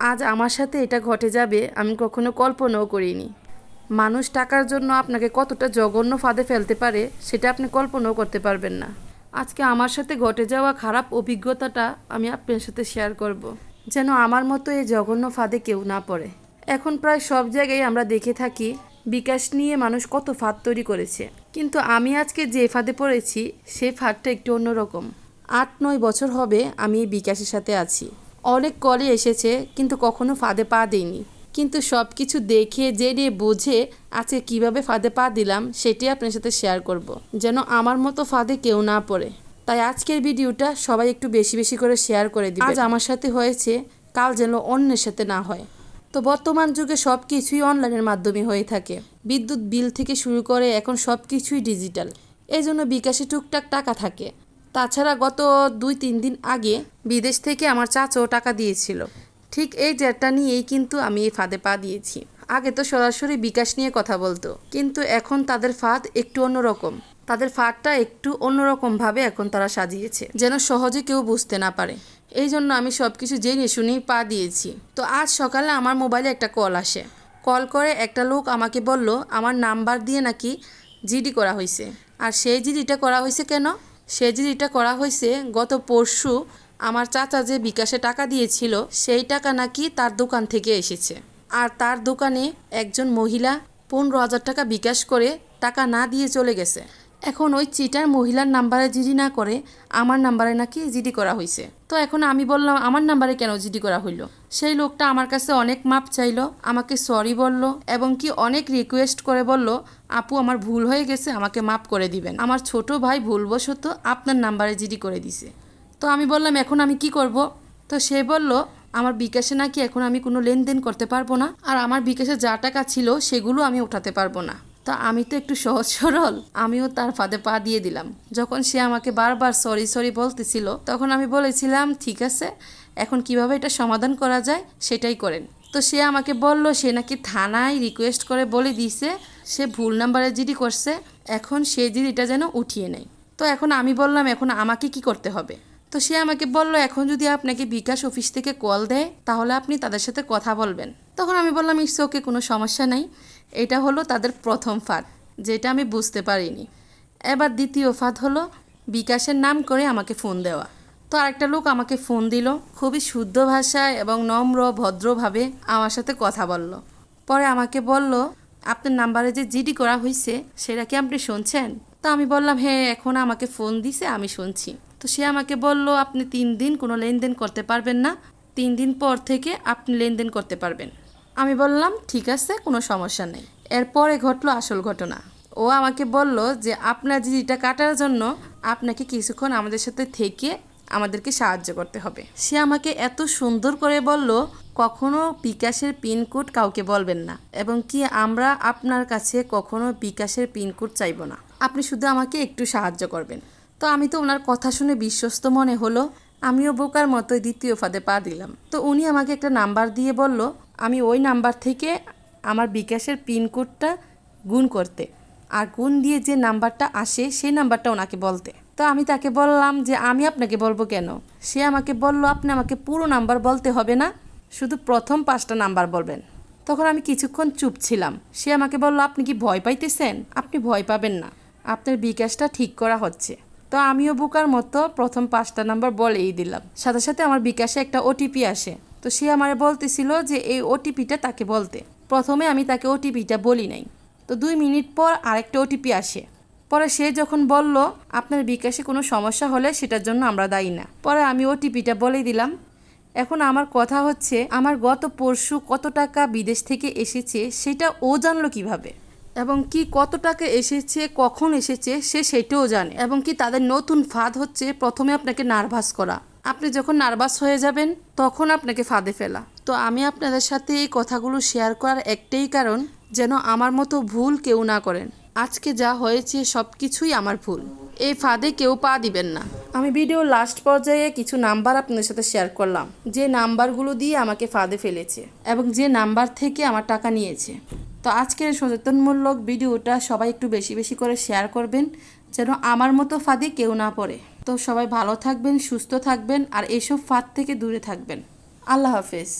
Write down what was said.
আজ আমার সাথে এটা ঘটে যাবে, আমি কখনো কল্পনাও করিনি। মানুষ টাকার জন্য আপনাকে কতটা জঘন্য ফাঁদে ফেলতে পারে, সেটা আপনি কল্পনাও করতে পারবেন না। আজকে আমার সাথে ঘটে যাওয়া খারাপ অভিজ্ঞতাটা আমি আপনার সাথে শেয়ার করব। যেন আমার মতো এই জঘন্য ফাঁদে কেউ না পড়ে। এখন প্রায় সব জায়গায় আমরা দেখে থাকি, বিকাশ নিয়ে মানুষ কত ফাঁদ তৈরি করেছে। কিন্তু আমি আজকে যে ফাঁদে পড়েছি সেই ফাঁদটা একটু অন্যরকম। আট নয় বছর হবে আমি বিকাশের সাথে আছি। অনেক কলে এসেছে, কিন্তু কখনো ফাঁদে পা দিইনি। কিন্তু সব কিছু দেখে, জেনে, বুঝে আজকে কীভাবে ফাঁদে পা দিলাম, সেটি আপনার সাথে শেয়ার করব। যেন আমার মতো ফাঁদে কেউ না পড়ে। তাই আজকের ভিডিওটা সবাই একটু বেশি বেশি করে শেয়ার করে দিবে। আজ আমার সাথে হয়েছে, কাল যেন অন্যের সাথে না হয়। তো বর্তমান যুগে সব কিছুই অনলাইনের মাধ্যমে হয়ে থাকে। বিদ্যুৎ বিল থেকে শুরু করে এখন সব কিছুই ডিজিটাল এই জন্য বিকাশে টুকটাক টাকা থাকে। তাছাড়া গত দুই তিন দিন আগে বিদেশ থেকে আমার চাচাও টাকা দিয়েছিল। ঠিক এই জেটটা নিয়েই কিন্তু আমি এই ফাঁদে পা দিয়েছি। আগে তো সরাসরি বিকাশ নিয়ে কথা বলতো, কিন্তু এখন তাদের ফাঁদ একটু অন্যরকম। তাদের ফাঁদটা একটু অন্যরকমভাবে এখন তারা সাজিয়েছে, যেন সহজে কেউ বুঝতে না পারে। এই জন্য আমি সব কিছু জেনে শুনেই পা দিয়েছি। তো আজ সকালে আমার মোবাইলে একটা কল আসে। কল করে একটা লোক আমাকে বলল, আমার নাম্বার দিয়ে নাকি জিডি করা হয়েছে আর সেই জিডিটা করা হয়েছে কেন? সেই এটা করা হয়েছে, গত পরশু আমার চাচা যে বিকাশে টাকা দিয়েছিল, সেই টাকা নাকি তার দোকান থেকে এসেছে। আর তার দোকানে একজন মহিলা পনেরো হাজার টাকা বিকাশ করে টাকা না দিয়ে চলে গেছে। এখন ওই চিটার মহিলার নাম্বারে জিডি না করে আমার নাম্বারে নাকি জিডি করা হয়েছে তো এখন আমি বললাম, আমার নাম্বারে কেন জিডি করা হইল? সেই লোকটা আমার কাছে অনেক মাপ চাইলো, আমাকে সরি বলল এবং কি অনেক রিকোয়েস্ট করে বলল, আপু, আমার ভুল হয়ে গেছে, আমাকে মাপ করে দিবেন। আমার ছোট ভাই ভুলবশত আপনার নাম্বারে জিডি করে দিছে। তো আমি বললাম, এখন আমি কি করব? তো সে বলল, আমার বিকাশে নাকি এখন আমি কোনো লেনদেন করতে পারব না, আর আমার বিকাশে যা টাকা ছিল সেগুলো আমি উঠাতে পারব না। তো আমি তো একটু সহজ সরল। আমিও তার ফাঁদে পা দিয়ে দিলাম। যখন সে আমাকে বারবার সরি সরি বলতেছিল, তখন আমি বলেছিলাম, ঠিক আছে, এখন কীভাবে এটা সমাধান করা যায় সেটাই করেন। তো সে আমাকে বলল, সে নাকি থানায় রিকোয়েস্ট করে বলে দিয়েছে, সে ভুল নাম্বারে জিডি করছে, এখন সে জিডিটা যেন উঠিয়ে নেয়। তো এখন আমি বললাম, এখন আমাকে কি করতে হবে? তো সে আমাকে বলল, এখন যদি আপনাকে বিকাশ অফিস থেকে কল দেয়, তাহলে আপনি তাদের সাথে কথা বলবেন। তখন আমি বললাম ইটস ওকে কোনো সমস্যা নাই। এটা হলো তাদের প্রথম ফাঁদ, যেটা আমি বুঝতে পারিনি। এবার দ্বিতীয় ফাঁদ হলো বিকাশের নাম করে আমাকে ফোন দেওয়া। তো আরেকটা লোক আমাকে ফোন দিল, খুবই শুদ্ধ ভাষায় এবং নম্র, ভদ্রভাবে আমার সাথে কথা বলল। পরে আমাকে বলল, আপনার নাম্বারে যে জিডি করা হয়েছে সেটা কি আপনি শুনছেন? তো আমি বললাম হ্যাঁ এখন আমাকে ফোন দিছে, আমি শুনছি। তো সে আমাকে বলল, আপনি তিন দিন কোনো লেনদেন করতে পারবেন না, তিন দিন পর থেকে আপনি লেনদেন করতে পারবেন। আমি বললাম, ঠিক আছে, কোনো সমস্যা নেই। এরপরে ঘটলো আসল ঘটনা। ও আমাকে বলল যে, আপনার জিডিটা কাটার জন্য আপনাকে কিছুক্ষণ আমাদের সাথে থেকে আমাদেরকে সাহায্য করতে হবে। সে আমাকে এত সুন্দর করে বলল, কখনো বিকাশের পিনকোড কাউকে বলবেন না এবং কি আমরা আপনার কাছে কখনো বিকাশের পিনকোড চাইব না। আপনি শুধু আমাকে একটু সাহায্য করবেন। তো আমি তো ওনার কথা শুনে বিশ্বস্ত মনে হলো আমিও বোকার মতোই দ্বিতীয় ফাঁদে পা দিলাম। তো উনি আমাকে একটা নাম্বার দিয়ে বলল, আমি ওই নাম্বার থেকে আমার বিকাশের পিনকোডটা গুণ করতে। আর গুণ দিয়ে যে নাম্বারটা আসে, সেই নাম্বারটা ওনাকে বলতে। তো আমি তাকে বললাম যে, আমি আপনাকে বলব কেন? সে আমাকে বলল, আপনি আমাকে পুরো নাম্বার বলতে হবে না, শুধু প্রথম পাঁচটা নাম্বার বলবেন। তখন আমি কিছুক্ষণ চুপ ছিলাম। সে আমাকে বলল, আপনি কি ভয় পাইতেছেন? আপনি ভয় পাবেন না। আপনার বিকাশটা ঠিক করা হচ্ছে। তো আমিও বুকার মতো প্রথম পাঁচটা নাম্বার বলেই দিলাম। সাথে সাথে আমার বিকাশে একটা ওটিপি আসে। তো সে আমারে বলতেছিল যে এই ওটিপিটা তাকে বলতে। প্রথমে আমি তাকে ওটিপিটা বলি নাই। তো দুই মিনিট পর আরেকটা ওটিপি আসে। পরে সে যখন বলল, আপনার বিকাশে কোনো সমস্যা হলে সেটার জন্য আমরা দায়ী না। পরে আমি ওটিপিটা বলে দিলাম, এখন আমার কথা হচ্ছে, আমার গত পরশু কত টাকা বিদেশ থেকে এসেছে সেটা ও জানলো কীভাবে? এবং কি কত টাকা এসেছে, কখন এসেছে, সে সেটাও জানে এবং কি তাদের নতুন ফাঁদ হচ্ছে প্রথমে আপনাকে নার্ভাস করা। আপনি যখন নার্ভাস হয়ে যাবেন, তখন আপনাকে ফাঁদে ফেলা। তো আমি আপনাদের সাথে এই কথাগুলো শেয়ার করার একটাই কারণ, যেন আমার মতো ভুল কেউ না করেন। আজকে যা হয়েছে সব কিছুই আমার ভুল। এই ফাঁদে কেউ পা দিবেন না। আমি ভিডিও লাস্ট পর্যায়ে কিছু নাম্বার আপনাদের সাথে শেয়ার করলাম। যে নাম্বারগুলো দিয়ে আমাকে ফাঁদে ফেলেছে এবং যে নাম্বার থেকে আমার টাকা নিয়েছে। তো আজকের সচেতনমূলক ভিডিওটা সবাই একটু বেশি বেশি করে শেয়ার করবেন, যেন আমার মতো ফাঁদে কেউ না পড়ে। তো সবাই ভালো থাকবেন, সুস্থ থাকবেন, আর এসব ফাঁদ থেকে দূরে থাকবেন। আল্লাহ হাফেজ।